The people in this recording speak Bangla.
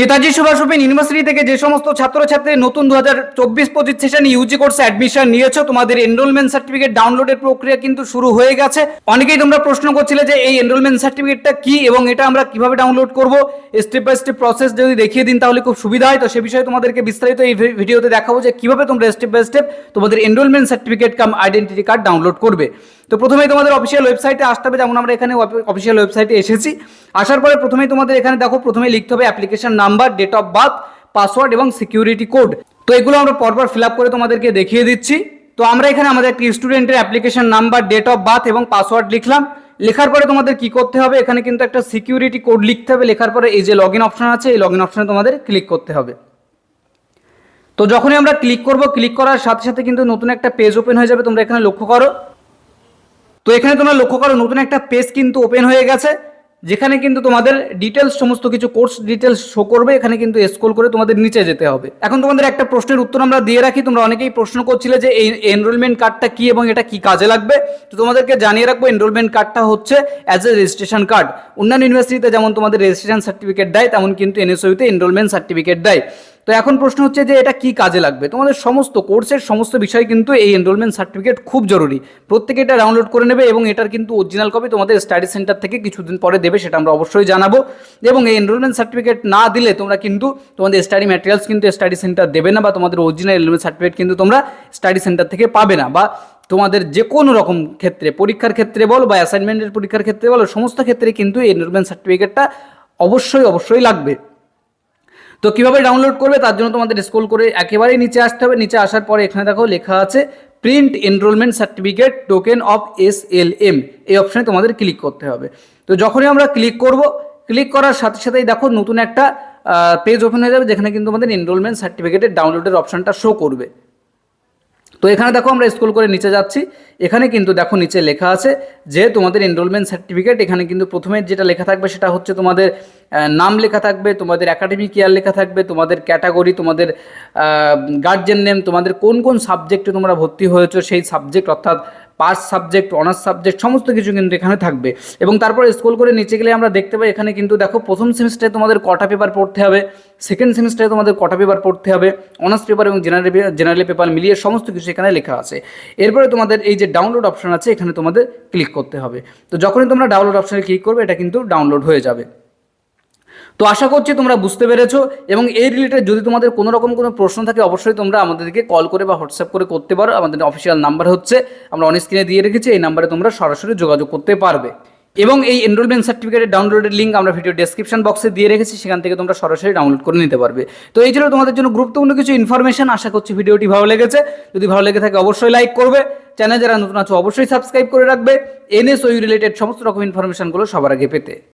নেতাজি সুভাষ ওপেন ইউনিভার্সিটি থেকে যে সমস্ত ছাত্রছাত্রী নতুন দু হাজার চব্বিশ পঁচিশ সেশন ইউজি কোর্সে অ্যাডমিশন নিয়েছো, তোমাদের এনরোলমেন্ট সার্টিফিকেট ডাউনলোডের প্রক্রিয়া কিন্তু শুরু হয়ে গেছে। অনেকেই তোমরা প্রশ্ন করছিলে যে এই এনরোলমেন্ট সার্টিফিকেটটা কি এবং এটা আমরা কীভাবে ডাউনলোড করব? স্টেপ বাই স্টেপ প্রসেস যদি দেখিয়ে দিন তাহলে খুব সুবিধা হয়। তো সে বিষয়ে তোমাদেরকে বিস্তারিত এই ভিডিওতে দেখাবো যে কীভাবে তোমরা স্টেপ বাই স্টেপ তোমাদের enrolment certificate cum identity card download করবে। তো প্রথমেই তোমাদের অফিসিয়াল ওয়েবসাইটে আসতে হবে, যেমন আমরা এখানে অফিসিয়াল ওয়েবসাইটে এসেছি। আসার পরে প্রথমেই তোমাদের এখানে দেখো প্রথমে লিখতে হবে application number date of birth password এবং সিকিউরিটি কোড তো এগুলো আমরা পরপর ফিল করে তোমাদেরকে দেখিয়ে দিচ্ছি। তো আমরা এখানে আমাদের একটি স্টুডেন্টের application number date of birth এবং পাসওয়ার্ড লিখলাম। লেখার পরে তোমাদের কি করতে হবে? এখানে কিন্তু একটা সিকিউরিটি কোড লিখতে হবে। লেখার পরে এই যে লগ অপশন আছে, এই লগ অপশনে তোমাদের ক্লিক করতে হবে। তো যখনই আমরা ক্লিক করব ক্লিক করার সাথে সাথে কিন্তু নতুন একটা পেজ ওপেন হয়ে যাবে, তোমরা এখানে লক্ষ্য করো। তো এখানে তোমরা লক্ষ্য করো, নতুন একটা পেজ কিন্তু ওপেন হয়ে গেছে, যেখানে কিন্তু তোমাদের ডিটেলস সমস্ত কিছু কোর্স ডিটেলস শো করবে, এখানে কিন্তু স্ক্রল করে তোমাদের নিচে যেতে হবে। এখন তোমাদের একটা প্রশ্নের উত্তর আমরা দিয়ে রাখি, তোমরা অনেকেই প্রশ্ন করছিলে যে এই এনরোলমেন্ট কার্ডটা কি এবং এটা কি কাজে লাগবে? তো তোমাদেরকে জানিয়ে রাখব এনরোলমেন্ট কার্ডটা হচ্ছে অ্যাজ এ রেজিস্ট্রেশন কার্ড অন্যান্য ইউনিভার্সিটিতে যেমন তোমাদের রেজিস্ট্রেশন সার্টিফিকেট দেয়, তেমন কিন্তু এনএসইউতে এনরোলমেন্ট সার্টিফিকেট দেয়। তো এখন প্রশ্ন হচ্ছে যে এটা কি কাজে লাগবে? তোমাদের সমস্ত কোর্সের সমস্ত বিষয় কিন্তু এই এনরোলমেন্ট সার্টিফিকেট খুব জরুরি। প্রত্যেকে এটা ডাউনলোড করে নেবে এবং এটার কিন্তু অরিজিনাল কপি তোমাদের স্টাডি সেন্টার থেকে কিছুদিন পরে দেবে, সেটা আমরা অবশ্যই জানাব। এবং এই এনরোলমেন্ট সার্টিফিকেট না দিলে তোমরা কিন্তু তোমাদের স্টাডি ম্যাটেরিয়ালস কিন্তু স্টাডি সেন্টার দেবে না বা তোমাদের অরিজিনাল এনরোলমেন্ট সার্টিফিকেট কিন্তু তোমরা স্টাডি সেন্টার থেকে পাবে না। বা তোমাদের যে কোনো রকম ক্ষেত্রে, পরীক্ষার ক্ষেত্রে বলো বা অ্যাসাইনমেন্টের পরীক্ষার ক্ষেত্রে বলো, সমস্ত ক্ষেত্রে কিন্তু এই এনরোলমেন্ট সার্টিফিকেটটা অবশ্যই অবশ্যই লাগবে। তো কীভাবে ডাউনলোড করবে? তার জন্য তোমাদের স্ক্রল করে একেবারেই নিচে আসতে হবে। নিচে আসার পরে এখানে দেখো লেখা আছে print enrolment certificate token of S L M এই অপশানে তোমাদের ক্লিক করতে হবে। তো যখনই আমরা ক্লিক করব ক্লিক করার সাথে সাথেই দেখো নতুন একটা পেজ ওপেন হয়ে যাবে, যেখানে কিন্তু আমাদের এনরোলমেন্ট সার্টিফিকেটের ডাউনলোডের অপশানটা শো করবে। তো এখানে দেখো আমরা স্কুল করে নিচে যাচ্ছি। এখানে কিন্তু দেখো নিচে লেখা আছে যে তোমাদের এনরোলমেন্ট সার্টিফিকেট এখানে কিন্তু প্রথমে যেটা লেখা থাকবে সেটা হচ্ছে তোমাদের নাম লেখা থাকবে, তোমাদের একাডেমিক ইয়ার লেখা থাকবে, তোমাদের ক্যাটাগরি তোমাদের গার্জেন নেম তোমাদের কোন কোন সাবজেক্টে তোমরা ভর্তি হয়েছো, সেই সাবজেক্ট অর্থাৎ পাস সাবজেক্ট অনার্স সাবজেক্ট সমস্ত কিছু কিন্তু এখানে থাকবে। এবং তারপরে স্কুল করে নিচে গেলে আমরা দেখতে পাই, এখানে কিন্তু দেখো, প্রথম সেমিস্টারে তোমাদের কটা পেপার পড়তে হবে সেকেন্ড সেমিস্টারে তোমাদের কটা পেপার পড়তে হবে অনার্স পেপার এবং জেনারেল জেনারেল পেপার মিলিয়ে সমস্ত কিছু এখানে লেখা আছে। এরপরে তোমাদের এই যে ডাউনলোড অপশন আছে, এখানে তোমাদের ক্লিক করতে হবে। তো যখনই তোমরা ডাউনলোড অপশানে ক্লিক করবে, এটা কিন্তু ডাউনলোড হয়ে যাবে। তো আশা করছি তোমরা বুঝতে পেরেছ এবং এই রিলেটেড যদি তোমাদের কোনো রকম কোনো প্রশ্ন থাকে, অবশ্যই তোমরা আমাদেরকে কল করে বা হোয়াটসঅ্যাপ করে করতে পারো। আমাদের অফিসিয়াল নাম্বার হচ্ছে, আমরা অন স্ক্রিনে দিয়ে রেখেছি, এই নাম্বারে তোমরা সরাসরি যোগাযোগ করতে পারবে। এবং এই এনরোলমেন্ট সার্টিফিকেটের ডাউনলোডের লিঙ্ক আমরা ভিডিও ডেসক্রিপশন বক্সে দিয়ে রেখেছি, সেখান থেকে তোমরা সরাসরি ডাউনলোড করে নিতে পারবে। তো এই ছিল তোমাদের জন্য গুরুত্বপূর্ণ কিছু ইনফরমেশন আশা করছি ভিডিওটি ভালো লেগেছে। যদি ভালো লেগে থাকে, অবশ্যই লাইক করবে। চ্যানেল যারা নতুন আছো, অবশ্যই সাবস্ক্রাইব করে রাখবে। এনএসওই রিলেটেড সমস্ত রকম ইনফরমেশনগুলো সবার আগে পেতে।